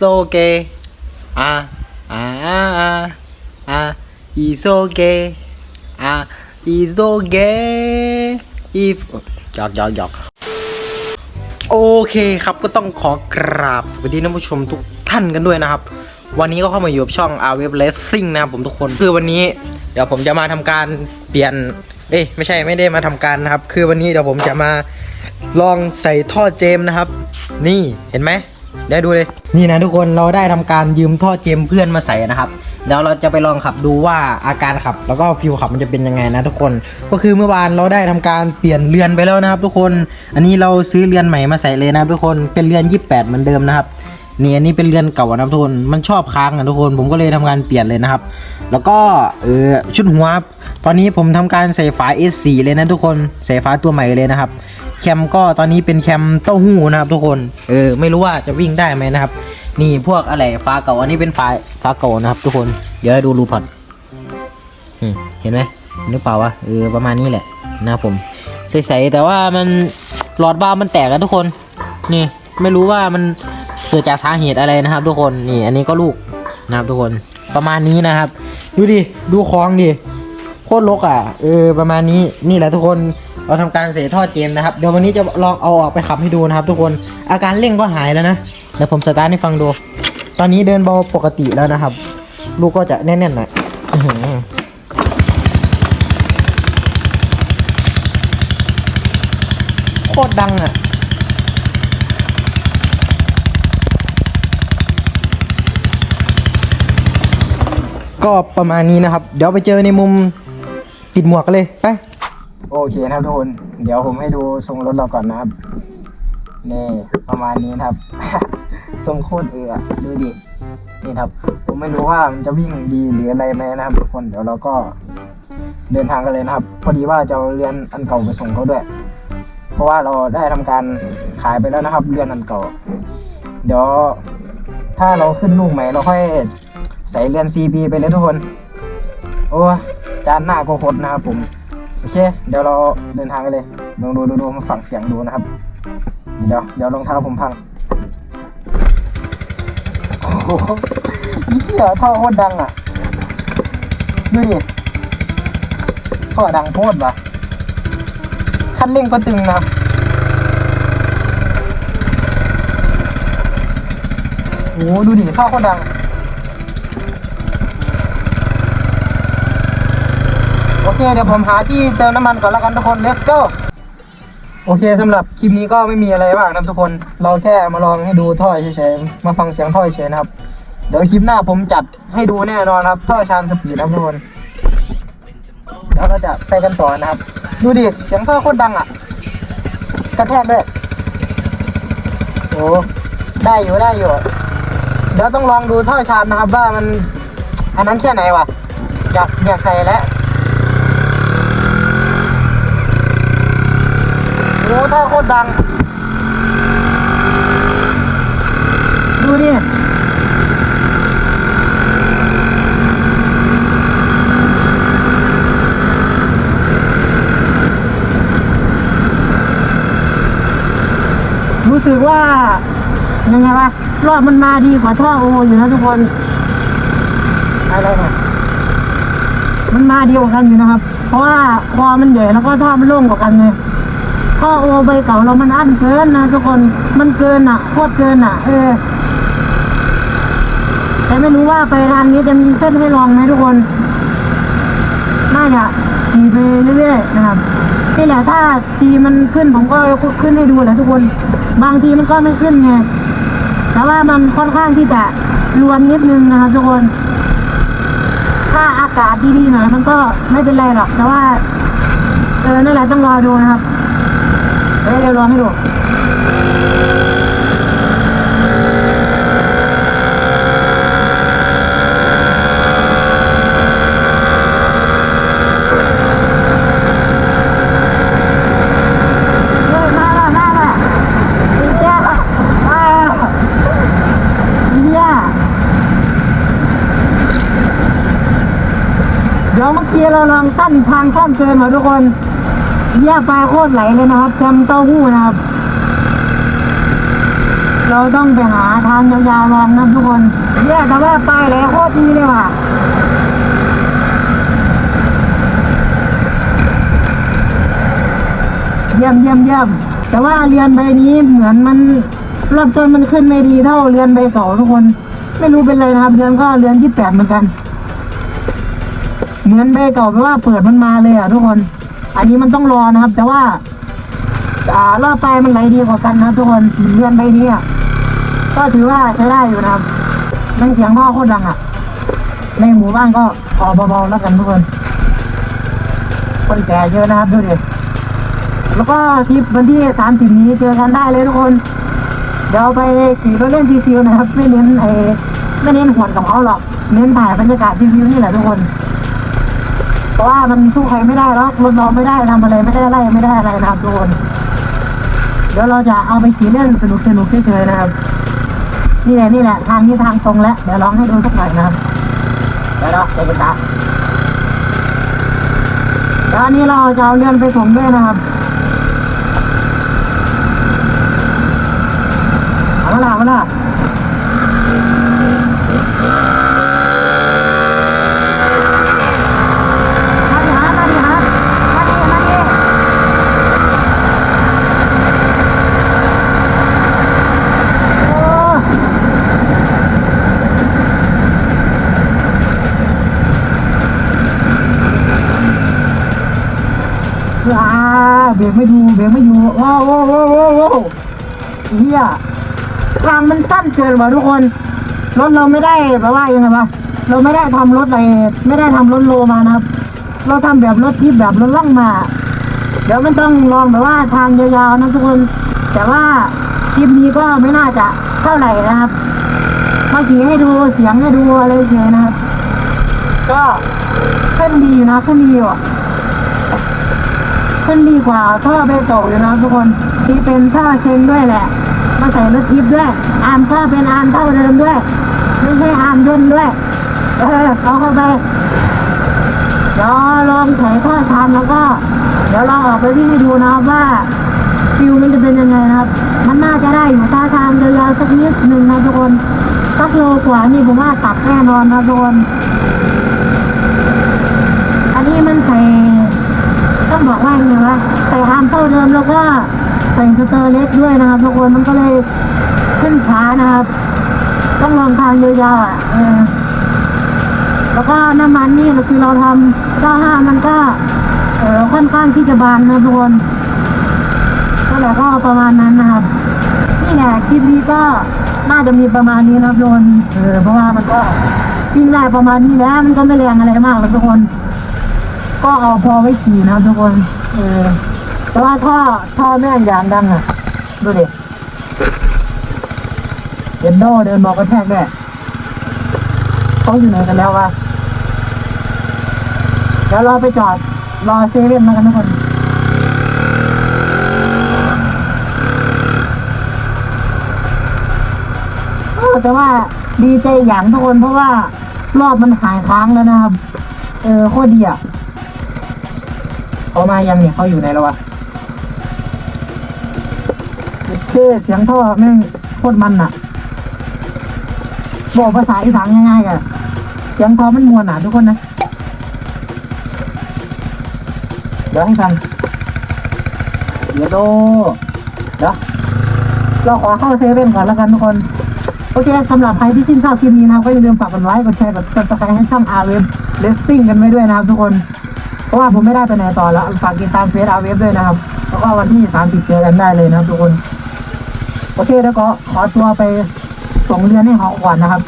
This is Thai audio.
it's okay อะอะอะอะอะ it's okay อะ it's okay if หยอกหยอกหยอกโอเคครับก็ต้องขอกราบสวัสดีท่านผู้ชมทุกท่านกันด้วยนะครับ วันนี้ก็เข้ามาอยู่กับช่อง r w e b Racing นะครับผมทุกคนคือวันนี้ เดี๋ยวผมจะมาทำการเปลี่ยนเอ้ยไม่ใช่ไม่ได้มาทำการนะครับ คือวันนี้เดี๋ยวผมจะมาลองใส่ท่อเจมนะครับ นี่เห็นไหม ได้ดูเลย นี่นะทุกคนเราได้ทำการยืมท่อเจมเพื่อนมาใส่นะครับเดี๋ยวเราจะไปลองขับดูว่าอาการขับแล้วก็ฟิลขับมันจะเป็นยังไงนะทุกคน ก็คือเมื่อวานเราได้ทำการเปลี่ยนเรือนไปแล้วนะครับ ทุกคน อันนี้เราซื้อเรือนใหม่มาใส่เลยนะทุกคนเป็นเรือน 28 เหมือนเดิมนะครับ นี่อันนี้เป็นเรือนเก่านะครับทุกคน มันชอบค้างอะทุกคน ผมก็เลยทำการเปลี่ยนเลยนะครับ แล้วก็เออชุดหัว ตอนนี้ผมทำการใส่ฝา S4 เลยนะทุกคน ใส่ฝาตัวใหม่เลยนะครับ แคมก็ตอนนี้เป็นแคมเต้าหู้นะครับทุกคน เออไม่รู้ว่าจะวิ่งได้ไหมนะครับ นี่พวกอะไรฝาเก่า อันนี้เป็นฝาฝาเก่านะครับ ทุกคน เดี๋ยวดูรูพอร์ตอืมเห็นไหมเห็นหรือเปล่าวะ เออประมาณนี้แหละนะครับผมใสๆแต่ว่ามันหลอดวาล์มันแตกแล้วทุกคน นี่ไม่รู้ว่ามัน เกิดจากสาเหตุอะไรนะครับ ทุกคนนี่ อันนี้ก็ลูกนะครับทุกคนประมาณนี้นะครับ ดูดิดูคลองดิโคตรลกอะเออประมาณนี้นี่แหละทุกคนเราทำการเสียท่อเจมนะครับเดี๋ยววันนี้จะลองเอาออกไปขับให้ดูนะครับ ทุกคนอาการเร่งก็หายแล้วนะเดี๋ยวผมสตาร์ทให้ฟังดู ตอนนี้เดินเบาปกติแล้วนะครับ ลูกก็จะแน่นๆหน่อยโคตรดังอะ ก็ประมาณนี้นะครับ เดี๋ยวไปเจอในมุมติดหมวกกันเลยไปโอเคนะครับทุกคน เดี๋ยวผมให้ดูทรงรถเราก่อนนะครับ นี่ประมาณนี้นะครับ ทรงโคตรเอือดูดิ นี่ครับ ผมไม่รู้ว่ามันจะวิ่งดีหรืออะไรไหมนะครับทุกคน เดี๋ยวเราก็เดินทางกันเลยนะครับ พอดีว่าจะเรือนอันเก่าไปส่งเขาด้วย เพราะว่าเราได้ทำการขายไปแล้วนะครับ เรือนอันเก่า เดี๋ยวถ้าเราขึ้นลูกใหม่เราค่อย ใส่เรือน CB ไปเลยทุกคน โอ้จานหน้าก็คดนะครับผม โอเค เดี๋ยวเราเดินทางกันเลย ลองดูดูดูมาฟังเสียงดูนะครับ เดี๋ยวเดี๋ยวรองเท้าผมพัง โอ้โหเหี้ยท่อโคตรดังอะ ดูดิท่อดังโคตรว่ะคันเร่งก็ตึงนะครับโอ้ดูดิท่อโคตรดัง โอ เคเดี๋ยวผมหาที่เติมน้ำมันก่อนล้วกันทุกคน let's go โอเคสำหรับคลิปนี้ก็ไม่มีอะไรมากนะทุกคน เราแค่มาลองให้ดูท่อเฉยๆ มาฟังเสียงท่อเฉยๆนะครับเดี๋ยวคลิปหน้าผมจัดให้ดูแน่นอนครับท่อชานสปีดนะครับทุกคนแล้วก็จะไปกันต่อนะครับ ดูดิเสียงท่อโคตรดังอะ กระแทกด้วยโอ้ได้อยู่ได้อยู่ เดี๋ยวต้องลองดูท่อชานนะครับ ว่ามันอันนั้นแค่ไหนวะอยากอยากใส่แล้ว โอ้ท่อโคตรดัง ดูดิรู้สึกว่ายังไงวะรอบมันมาดีกว่าท่อโออยู่นะทุกคนอะไรเนี่ยมันมาดีกว่ากันอยู่นะครับ เพราะว่าคอมันใหญ่แล้วก็ท่อมันโล่งกว่ากันไง อโอใบเก่าเรามันอั้นเกินนะทุกคนมันเกินอะโคตรเกินอะ เออ แต่ไม่รู้ว่าไปทางนี้จะมีเส้นให้ลองไหมทุกคนน่าจะขี่ไปเรื่อยๆนะครับนี่แหละถ้าจีมันขึ้นผมก็ขึ้นให้ดูแหละทุกคน บางทีมันก็ไม่ขึ้นไงแต่ว่ามันค่อนข้างที่จะรวนนิดนึงนะครับทุกคน ถ้าอากาศดีๆหน่อยมันก็ไม่เป็นไรหรอก แต่ว่า เออนั่นแหละต้องรอดูนะครับ เดี๋ยวเดี๋ยวรอให้ดูเฮ้ยมาแล้วมาแล้วอีเจ้ามาแล้วอีเจ้าเดี๋ยวเมื่อกี้เราลองตั้นทางข้ามเกินมาทุกคน เยี่ยปลาโคตรไหลเลยนะครับแคมเต้าหู้นะครับ เราต้องไปหาทางยาวๆลองนะทุกคนเนี่ยแต่ว่าป้ายอะไรโคตรดีเลยว่ะเยี่ยมเยี่ยมเยี่ยมแต่ว่าเรียนใบนี้เหมือนมันริ่มต้นมันขึ้นไม่ดีเท่าเรียนใบเก่าทุกคน ไม่รู้เป็นไรนะครับเรียนก็เรียนที่แปดเหมือนกัน เหมือนใบเก่าแปลว่าเปิดมันมาเลยอะทุกคน อันนี้มันต้องรอนะครับ แต่ว่าอ่ารอบปลายมันไหลดีกว่ากันนะครับทุกคนเรียนใบนี้อะก็ถือว่าใช้ได้อยู่นะครับนั่เสียงพ่อโคตรดังอะ ในหมู่บ้านก็พอเบาๆแล้วกันทุกคนคนแก่เยอะนะครับดูดิแล้วก็ทริปวันที่สามสิบนี้เจอกันได้เลยทุกคน เดี๋ยวไปขี่รถเล่นชิวๆนะครับ ไม่เน้นไอ้ไม่เน้นหวนกับเขาหรอก เน้นถ่ายบรรยากาศชิวๆนี่แหละทุกคน เพราะว่ามันสู้ใครไม่ได้หรอกรถเราไม่ได้ทำอะไรไม่ได้ไล่ไม่ได้อะไรนะครับทุกคนเดี๋ยวเราจะเอาไปขี่เล่นสนุกสนุกๆเฉยๆนะครับ นี่แหละนี่แหละทางนี้ทางตรงแล้วเดี๋ยวลองให้ดูสักหน่อยนะครับเดี๋ยวเราใจกันตาแล้วอันนี้เราจะเอาเลื่อนไปส่งด้วยนะครับเอามละเอาละมาดิฮะมาดิฮะมาดิมาดิโอ้ อ่าเบรกไม่ดูเบรกไม่อยู่ว้าวว้าวว้าวว้าวเฮียทางมันสั้นเกินว่ะทุกคนรถเราไม่ได้แบบว่ายังไงวะเราไม่ได้ทำรถอะไรไม่ได้ทำรถโลมานะครับ เราทำแบบรถทิพย์แบบรถล่องมา เดี๋ยวมันต้องลองแบบว่าทางยาวๆนะทุกคน แต่ว่าคลิปนี้ก็ไม่น่าจะเท่าไหร่นะครับมาขี่ให้ดูเสียงให้ดูอะไรเฉยนะครับ ก็ขึ้นดีนะขึ้นดีอยู่ ขึ้นดีกว่าท่อเบโตะอยู่นะทุกคนที่เป็นท่อเชงด้วยแหละ มาใส่รถทิพย์ด้วย อาร์มท่อเป็นอาร์มเท่าเดิมด้วย ไม่ใช่อาร์มยนด้วย เออเอาเข้าไปเดี๋ยวลองไถท่อชามแล้วก็ เดี๋ยวลองออกไปวิ่งดูนะว่าฟิวมันจะเป็นยังไงนะครับ มันน่าจะได้อยู่ท่าทางยาวๆสักนิดหนึ่งนะทุกคนสักโลกว่านี่ผมว่าตัดแน่นอนนะทุกคนอันนี้มันใส่ ต้องบอกว่าไงวะใส่อาร์มเท่าเดิมแล้วก็ใส่สเตอร์เล็กด้วยนะครับทุกคนมันก็เลยขึ้นช้านะครับ ต้องลองทางยาวๆอะแล้วก็น้ำมันนี่คือเราทำ95มันก็เออค่อนข้างที่จะบางนะทุกคนก็แหละก็ประมาณนั้นนะครับนี่แหละคลิปนี้ก็น่าจะมีประมาณนี้นะครับทุกคนเออเพราะว่ามันก็วิ่งได้ประมาณนี้แล้วมันก็ไม่แรงอะไรมากแล้วทุกคน ก็เอาพอไว้ขี่นะครับทุกคนเออแต่ว่าท่อท่อแม่งยางดังอะ ดูดิเอ็นโดเดินบอกกระแทกด้วยเขาอยู่ไหนกันแล้ววะเดี๋ยวเราไปจอดรอเซเว่นมากันทุกคนเออแต่ว่าดีใจอย่างทุกคนเพราะว่ารอบมันหายค้างแล้วนะครับ เออโคตรดีอะ เขามายังเนี่ยเขาอยู่ไหนแล้ววะเท่เสียงท่อแม่งโคตรมันอะบอกภาษาอีสานง่ายๆอะเสียงท่อมันมวนอะทุกคนนะ เดี๋ยวให้ฟังเดี๋ยวโดเดี๋ยวเราขอเข้าเซเว่นก่อนแล้วกันทุกคน โอเคสำหรับใครที่ชื่นชอบคลิปนี้นะก็อย่าลืมฝากกดไลค์กดแชร์กดติดตามให้ช่อง r w e b Racing กันไว้ด้วยนะครับทุกคน เพราะว่าผมไม่ได้ไปไหนต่อแล้วฝากติดตามเฟซอาเวฟด้วยนะครับ แล้วก็วันที่30เจอกันได้เลยนะครับทุกคน โอเคแล้วก็ขอตัวไปส่งเรียนให้เขาก่อนนะครับ